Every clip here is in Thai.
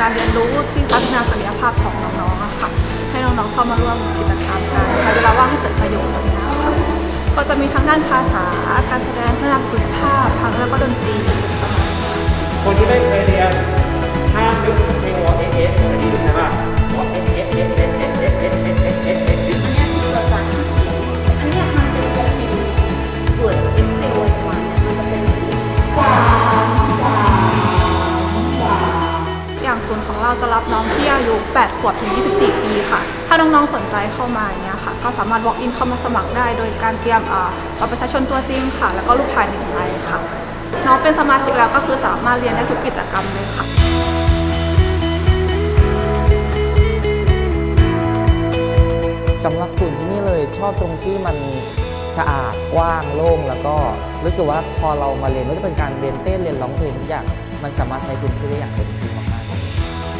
การเรียนรู้ที่พัฒนาศักยภาพของน้องๆค่ะให้น้องๆเข้ามาร่วมกิจกรรมกันใช้เวลาว่างให้เกิดประโยชน์ตรงนี้ค่ะก็จะมีทั้งด้านภาษา การแสดงพัฒนาคุณภาพทางแล้วก็ดนตรีประมาณนี้ค่ะคนที่ไม่เคยเรียน รับน้องที่อายุ 8 ขวบถึง 24 ปีค่ะ ถ้าน้องๆ สนใจเข้ามาเงี้ยค่ะ ก็สามารถ walk in เข้ามาสมัครได้ โดยการเตรียมบัตรประชาชนตัวจริงค่ะ แล้วก็รูปถ่ายหนึ่งใบค่ะ น้องเป็นสมาชิกแล้วก็คือสามารถเรียนได้ทุกกิจกรรมเลยค่ะสำหรับศูนย์ที่นี่เลยชอบตรงที่มันสะอาดกว้างโล่งแล้วก็รู้สึกว่าพอเรามาเรียนไม่ว่าจะเป็นการเรียนเต้นเรียนร้องเพลงทุกอย่าง มันสามารถใช้พื้นที่ได้อย่างเต็มที่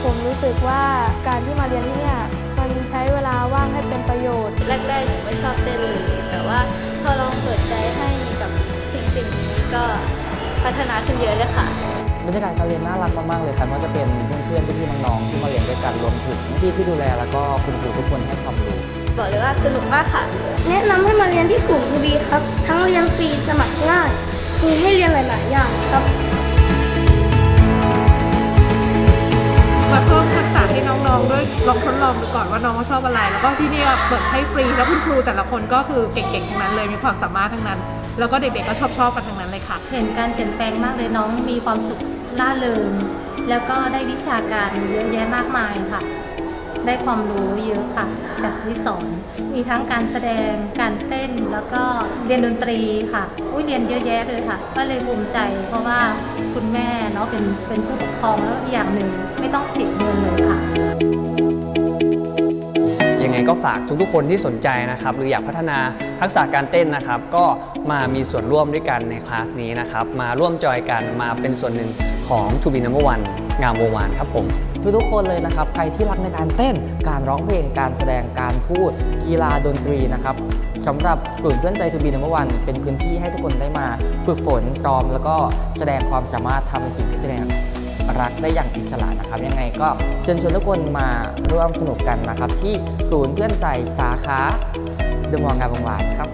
ผมรู้สึกว่าการที่มาเรียนที่เนี่ยมันใช้เวลาว่างให้เป็นประโยชน์ แรกๆหนูไม่ชอบเต้นเลยแต่ว่าพอลองเปิดใจให้กับสิ่งสิ่งนี้ก็พัฒนาขึ้นเยอะเลยค่ะบรรยากาศการเรียนน่ารักมากๆเลยครับไม่ว่าจะเป็นเพื่อนๆพี่ๆน้องๆที่มาเรียนด้วยกันรวมถึงพี่ที่ดูแลแล้วก็คุณครูทุกคนให้ความรู้บอกเลยว่าสนุกมากค่ะ แนะนำให้มาเรียนที่ศูนย์ทีวีครับ ทั้งเรียนฟรีสมัครง่ายมีให้เรียนหลาย ๆ อย่างครับ ลองทดลองดูก่อนว่าน้องเขาชอบอะไร แล้วก็ที่นี่เปิดให้ฟรี แล้วคุณครูแต่ละคนก็คือเก่งๆทั้งนั้นเลย มีความสามารถทั้งนั้น แล้วก็เด็กๆก็ชอบๆกันทั้งนั้นเลยค่ะ เห็นการเปลี่ยนแปลงมากเลยน้องมีความสุขล่าเริง แล้วก็ได้วิชาการเยอะแยะมากมายค่ะ ได้ความรู้เยอะค่ะ จากที่สอน มีทั้งการแสดง การเต้น แล้วก็เรียนดนตรีค่ะ อุ้ยเรียนเยอะแยะเลยค่ะ ก็เลยภูมิใจ เพราะว่าคุณแม่เนาะเป็นเป็นผู้ปกครองแล้วอย่างหนึ่งไม่ต้องเสียเงินเลยค่ะ ก็ฝากทุกๆคนที่สนใจนะครับ หรืออยากพัฒนาทักษะการเต้นนะครับ ก็มามีส่วนร่วมด้วยกันในคลาสนี้นะครับ มาร่วมจอยกันมาเป็นส่วนหนึ่งของ To be number one งามวงวานครับผม ทุกๆคนเลยนะครับ ใครที่รักในการเต้น การร้องเพลง การแสดง การพูด กีฬาดนตรีนะครับสำหรับศูนย์เพื่อนใจทูบีนัมเบอร์วันเป็นพื้นที่ให้ทุกคนได้มา ฝึกฝนซ้อม แล้วก็แสดงความสามารถทำในสิ่งที่ตัวเอง รักได้อย่างอิสระนะครับ ยังไงก็เชิญชวนทุกคนมาร่วมสนุกกันนะครับ ที่ศูนย์เพื่อนใจสาขาเดอะมองงานบางหวานครับ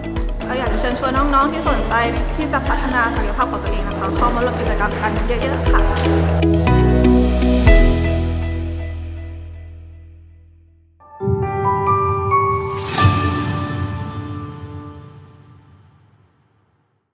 ก็อยากจะเชิญชวนน้องๆที่สนใจที่จะพัฒนาศักยภาพของตัวเองนะคะเข้ามาร่วมกิจกรรมกันเยอะๆค่ะ